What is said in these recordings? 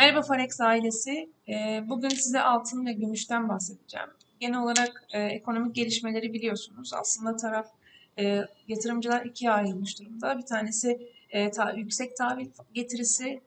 Merhaba Forex ailesi. Ee, Bugün size altın ve gümüşten bahsedeceğim. Genel olarak e, ekonomik gelişmeleri biliyorsunuz. Aslında taraf e, yatırımcılar ikiye ayrılmış durumda. Bir tanesi e, yüksek tahvil getirisi,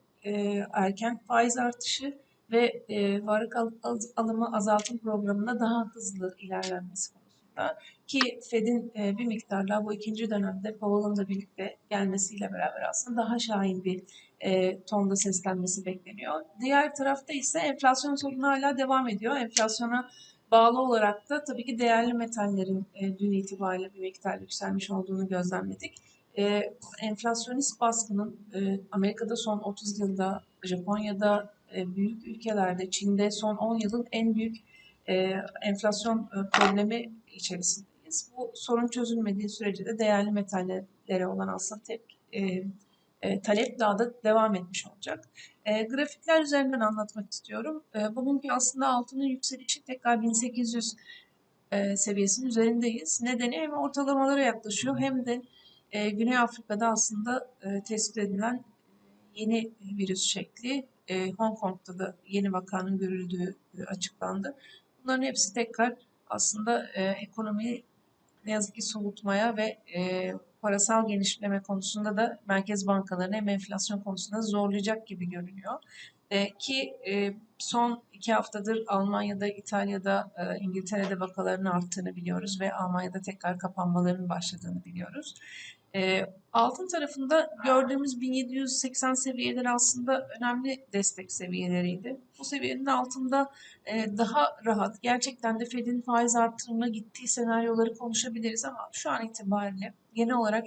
erken faiz artışı ve varlık al- al- alımı azaltım programında daha hızlı ilerlenmesi konusunda. Ki Fed'in bir miktarla bu ikinci dönemde Powell'ın da birlikte gelmesiyle beraber aslında daha şahin bir e, tonda seslenmesi bekleniyor. Diğer tarafta ise enflasyon sorunu hala devam ediyor. Enflasyona bağlı olarak da tabii ki değerli metallerin e, dün itibariyle bir miktar yükselmiş olduğunu gözlemledik. E, enflasyonist baskının e, Amerika'da son 30 yılda, Japonya'da, e, büyük ülkelerde, Çin'de son 10 yılın en büyük e, enflasyon e, problemi içerisindeyiz. Bu sorun çözülmediği sürece de değerli metallere olan aslında tepki, e, e, talep daha da devam etmiş olacak. E, grafikler üzerinden anlatmak istiyorum. E, bugünkü aslında altının yükselişi tekrar 1800 e, seviyesinin üzerindeyiz. Nedeni hem ortalamalara yaklaşıyor hem de e, Güney Afrika'da aslında e, tespit edilen yeni virüs şekli e, Hong Kong'da da yeni vakanın görüldüğü e, açıklandı. Bunların hepsi tekrar aslında e, ekonomiyi ne yazık ki soğutmaya ve e, parasal genişleme konusunda da merkez bankalarını hem enflasyon konusunda zorlayacak gibi görünüyor. E, ki e, son iki haftadır Almanya'da, İtalya'da, e, İngiltere'de vakaların arttığını biliyoruz ve Almanya'da tekrar kapanmaların başladığını biliyoruz. E, altın tarafında gördüğümüz 1780 seviyeleri aslında önemli destek seviyeleriydi. Bu seviyenin altında e, daha rahat, gerçekten de Fed'in faiz artırımına gittiği senaryoları konuşabiliriz ama şu an itibariyle genel olarak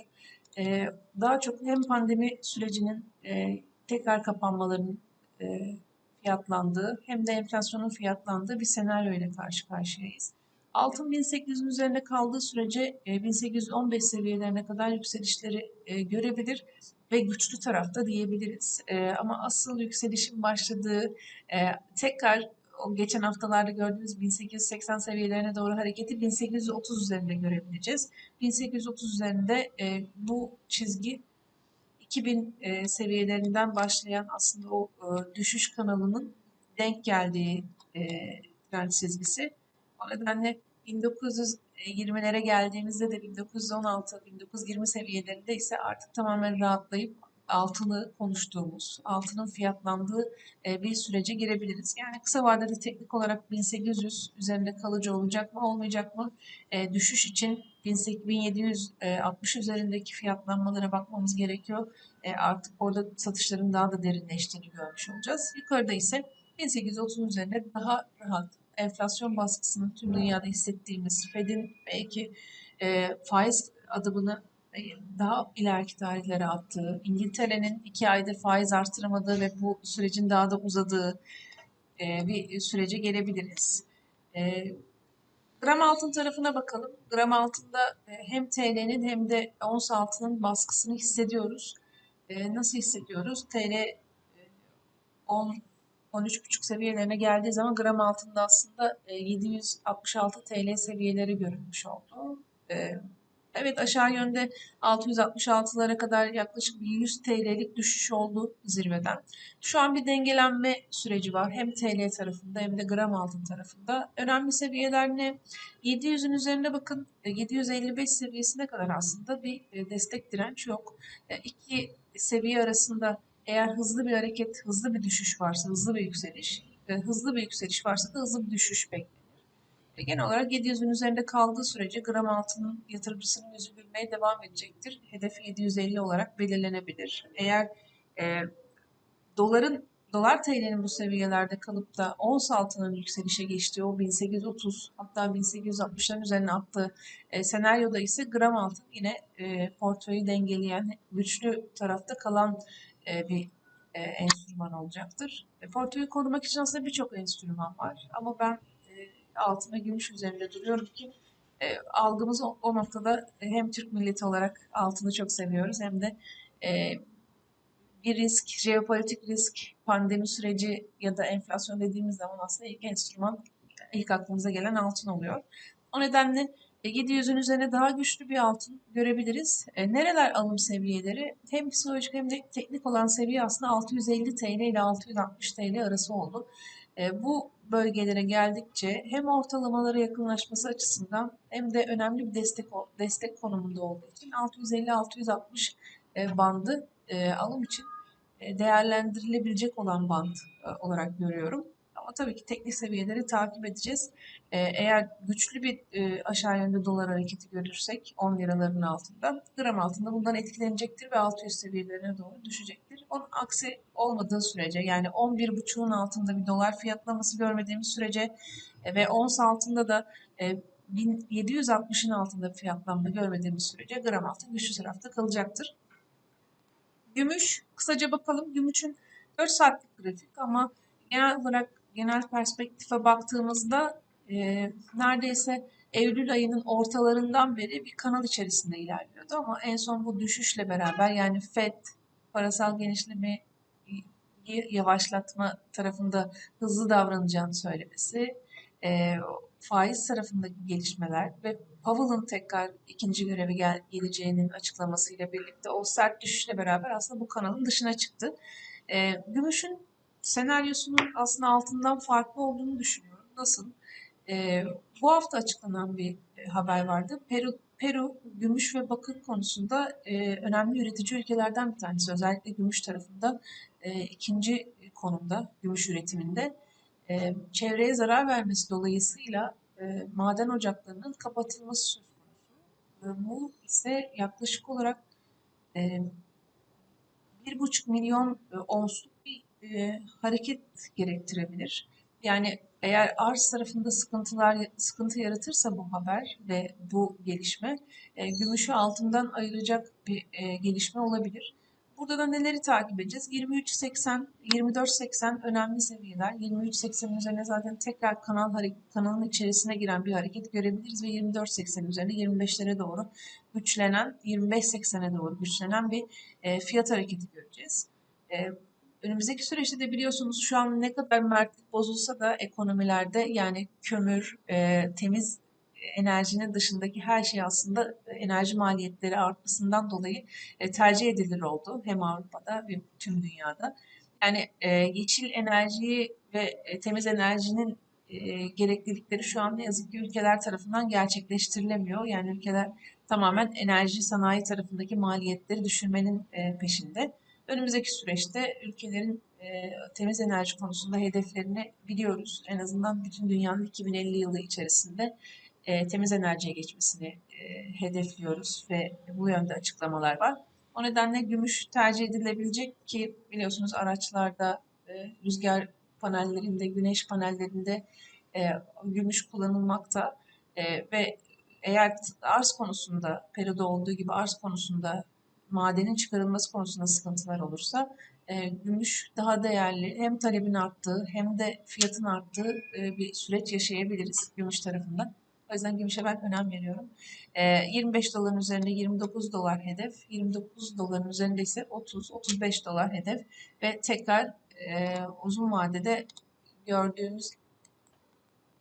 e, daha çok hem pandemi sürecinin e, tekrar kapanmaların e, fiyatlandığı hem de enflasyonun fiyatlandığı bir senaryo ile karşı karşıyayız. Altın 1800'ün üzerinde kaldığı sürece e, 1815 seviyelerine kadar yükselişleri e, görebilir ve güçlü tarafta diyebiliriz. E, ama asıl yükselişin başladığı e, tekrar o geçen haftalarda gördüğümüz 1880 seviyelerine doğru hareketi 1830 üzerinde görebileceğiz. 1830 üzerinde e, bu çizgi 2000 e, seviyelerinden başlayan aslında o e, düşüş kanalının denk geldiği e, trend çizgisi. O nedenle 1920'lere geldiğimizde de 1916-1920 seviyelerinde ise artık tamamen rahatlayıp altını konuştuğumuz, altının fiyatlandığı e, bir sürece girebiliriz. Yani kısa vadede teknik olarak 1800 üzerinde kalıcı olacak mı olmayacak mı? E, düşüş için 1760 üzerindeki fiyatlanmalara bakmamız gerekiyor. E, artık orada satışların daha da derinleştiğini görmüş olacağız. Yukarıda ise 1830 üzerinde daha rahat enflasyon baskısını tüm dünyada hissettiğimiz Fed'in belki e, faiz adımını e, daha ileriki tarihlere attığı, İngiltere'nin iki aydır faiz artıramadığı ve bu sürecin daha da uzadığı e, bir sürece gelebiliriz. E, gram altın tarafına bakalım. Gram altında e, hem TL'nin hem de ons altının baskısını hissediyoruz. Nasıl hissediyoruz? TL e, 10 13,5 seviyelerine geldiği zaman gram altında aslında e, 766 TL seviyeleri görülmüş oldu. E, Evet aşağı yönde 666'lara kadar yaklaşık bir 100 TL'lik düşüş oldu zirveden. Şu an bir dengelenme süreci var hem TL tarafında hem de gram altın tarafında. Önemli seviyeler ne? 700'ün üzerine bakın e, 755 seviyesine kadar aslında bir e, destek direnç yok. E, İki seviye arasında eğer hızlı bir hareket, hızlı bir düşüş varsa, hızlı bir yükseliş, e, hızlı bir yükseliş varsa da hızlı bir düşüş beklenir. Ve genel olarak 700'ün üzerinde kaldığı sürece gram altının yatırımcısının yüzü gülmeye devam edecektir. Hedefi 750 olarak belirlenebilir. Eğer e, doların dolar TL'nin bu seviyelerde kalıp da ons altının yükselişe geçtiği o 1830 hatta 1860'ların üzerine attığı e, senaryoda ise gram altın yine e, portföyü dengeleyen güçlü tarafta kalan e, bir e, enstrüman olacaktır. E, portföyü korumak için aslında birçok enstrüman var ama ben altın ve gümüş üzerinde duruyorum ki e, algımız o, o noktada hem Türk milleti olarak altını çok seviyoruz hem de e, bir risk, jeopolitik risk, pandemi süreci ya da enflasyon dediğimiz zaman aslında ilk enstrüman, ilk aklımıza gelen altın oluyor. O nedenle E, 700'ün üzerine daha güçlü bir altın görebiliriz. E, nereler alım seviyeleri? Hem psikolojik hem de teknik olan seviye aslında 650 TL ile 660 TL arası oldu. E, bu bölgelere geldikçe hem ortalamalara yakınlaşması açısından hem de önemli bir destek destek konumunda olduğu için 650-660 e, bandı e, alım için e, değerlendirilebilecek olan band olarak görüyorum. Ama tabii ki teknik seviyeleri takip edeceğiz. Eğer güçlü bir aşağı yönlü dolar hareketi görürsek 10 liraların altında, gram altında bundan etkilenecektir ve 600 seviyelerine doğru düşecektir. Onun aksi olmadığı sürece yani 11.5'un altında bir dolar fiyatlaması görmediğimiz sürece e, ve ons altında da e, 1760'ın altında fiyatlanma görmediğimiz sürece gram altın güçlü tarafta kalacaktır. Gümüş, kısaca bakalım. Gümüşün 4 saatlik grafik ama genel olarak genel perspektife baktığımızda e, neredeyse Eylül ayının ortalarından beri bir kanal içerisinde ilerliyordu ama en son bu düşüşle beraber yani FED parasal genişleme yavaşlatma tarafında hızlı davranacağını söylemesi, e, faiz tarafındaki gelişmeler ve Powell'ın tekrar ikinci göreve gel geleceğinin açıklamasıyla birlikte o sert düşüşle beraber aslında bu kanalın dışına çıktı. E, gümüşün senaryosunun aslında altından farklı olduğunu düşünüyorum. Nasıl? E, bu hafta açıklanan bir e, haber vardı. Peru, Peru gümüş ve bakır konusunda e, önemli üretici ülkelerden bir tanesi. Özellikle gümüş tarafında e, ikinci konumda gümüş üretiminde. E, çevreye zarar vermesi dolayısıyla e, maden ocaklarının kapatılması söz konusu. E, bu ise yaklaşık olarak e, 1,5 milyon e, onsluk bir e, hareket gerektirebilir. Yani eğer arz tarafında sıkıntılar sıkıntı yaratırsa bu haber ve bu gelişme e, gümüşü altından ayıracak bir e, gelişme olabilir. Burada da neleri takip edeceğiz? 23.80, 24.80 önemli seviyeler. 23.80'in üzerine zaten tekrar kanal kanalın içerisine giren bir hareket görebiliriz ve 24.80 üzerine 25'lere doğru güçlenen, 25.80'e doğru güçlenen bir e, fiyat hareketi göreceğiz. E, önümüzdeki süreçte de biliyorsunuz şu an ne kadar mertlik bozulsa da ekonomilerde yani kömür, e, temiz enerjinin dışındaki her şey aslında enerji maliyetleri artmasından dolayı e, tercih edilir oldu. Hem Avrupa'da hem tüm dünyada. Yani e, yeşil enerjiyi ve e, temiz enerjinin e, gereklilikleri şu an ne yazık ki ülkeler tarafından gerçekleştirilemiyor. Yani ülkeler tamamen enerji sanayi tarafındaki maliyetleri düşürmenin e, peşinde. Önümüzdeki süreçte ülkelerin e, temiz enerji konusunda hedeflerini biliyoruz. En azından bütün dünyanın 2050 yılı içerisinde e, temiz enerjiye geçmesini e, hedefliyoruz ve bu yönde açıklamalar var. O nedenle gümüş tercih edilebilecek ki biliyorsunuz araçlarda e, rüzgar panellerinde, güneş panellerinde e, gümüş kullanılmakta e, ve eğer arz konusunda, Peru'da olduğu gibi arz konusunda madenin çıkarılması konusunda sıkıntılar olursa e, gümüş daha değerli hem talebin arttığı hem de fiyatın arttığı e, bir süreç yaşayabiliriz gümüş tarafından. O yüzden gümüşe ben önem veriyorum. E, 25 doların üzerinde 29 dolar hedef, 29 doların üzerinde ise 30-35 dolar hedef ve tekrar e, uzun vadede gördüğümüz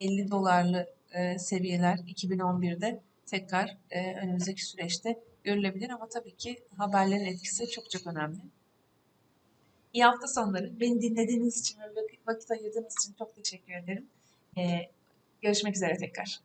50 dolarlı e, seviyeler 2011'de tekrar e, önümüzdeki süreçte görülebilir ama tabii ki haberlerin etkisi çok çok önemli. İyi hafta sonları. Beni dinlediğiniz için ve vakit ayırdığınız için çok teşekkür ederim. Ee, görüşmek üzere tekrar.